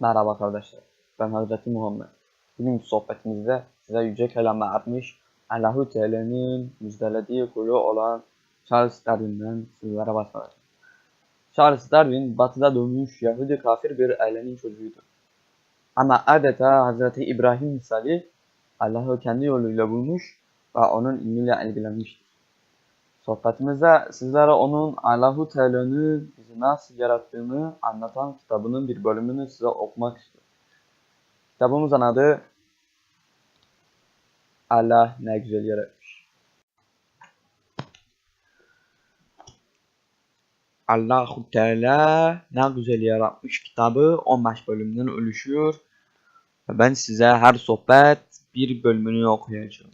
Merhaba kardeşler. Ben Hazreti Muhammed. Bugünkü sohbetimizde size yüce kelame ermiş Allahu Teala'nın müjdelediği kulu olan Charles Darwin'den sizlere bahsedeceğim. Charles Darwin batıda doğmuş Yahudi kafir bir ailenin çocuğuydu. Ama adeta Hazreti İbrahim misali Allah'ı kendi yoluyla bulmuş ve onun ilmiyle ilgilenmiştir. Sohbetimizde sizlere onun Allahu Teala'nın bizi nasıl yarattığını anlatan kitabının bir bölümünü size okumak istiyorum. Kitabımızın adı Allah ne güzel yaratmış. Allahu Teala ne güzel yaratmış kitabı 15 bölümden oluşuyor. Ben size her sohbet bir bölümünü okuyacağım.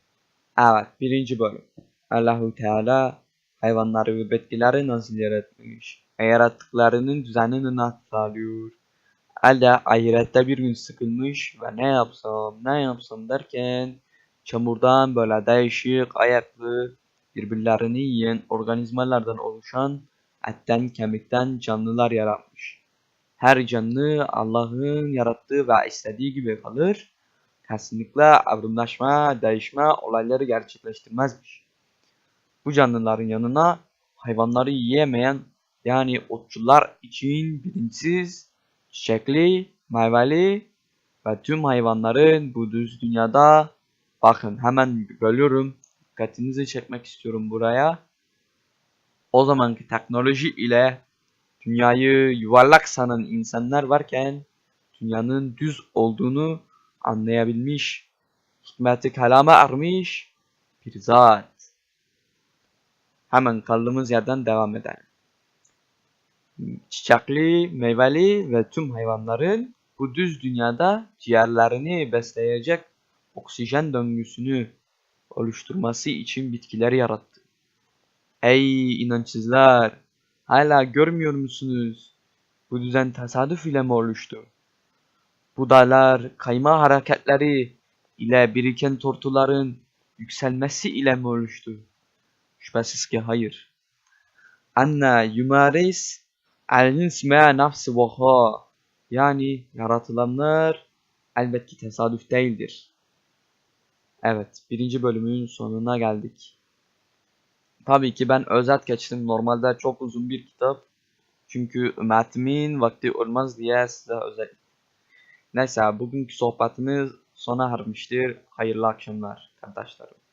Evet birinci bölüm. Allahu Teala hayvanları ve bitkileri nasıl yaratmış? Yarattıklarının düzenini nasıl sağlıyor? Elde ahirette bir gün sıkılmış ve ne yapsam ne yapsam derken çamurdan böyle değişik ayaklı birbirlerini yiyen organizmalardan oluşan etten kemikten canlılar yaratmış. Her canlı Allah'ın yarattığı ve istediği gibi kalır. Kesinlikle evrimleşme, değişme olayları gerçekleştirmezmiş. Bu canlıların yanına hayvanları yiyemeyen yani otçular için bilinçsiz, çiçekli, meyveli ve tüm hayvanların bu düz dünyada bakın hemen bölüyorum dikkatinizi çekmek istiyorum buraya. O zamanki teknoloji ile dünyayı yuvarlak sanan insanlar varken dünyanın düz olduğunu anlayabilmiş, hikmeti kalama ermiş bir zat. Hemen kaldığımız yerden devam edelim. Çiçekli, meyveli ve tüm hayvanların bu düz dünyada ciğerlerini besleyecek oksijen döngüsünü oluşturması için bitkileri yarattı. Ey inançsızlar! Hala görmüyor musunuz? Bu düzen tesadüf ile mi oluştu? Bu dağlar kayma hareketleri ile biriken tortuların yükselmesi ile mi oluştu? Şüphesiz ki hayır. Anna yumaris al-nisme nafsi vaha yani yaratılanlar elbette tesadüf değildir. Evet, birinci bölümün sonuna geldik. Tabii ki ben özet geçtim. Normalde çok uzun bir kitap. Çünkü ümmetimin vakti olmaz diye size özet. Neyse bugünkü sohbetimiz sona ermiştir. Hayırlı akşamlar kardeşlerim.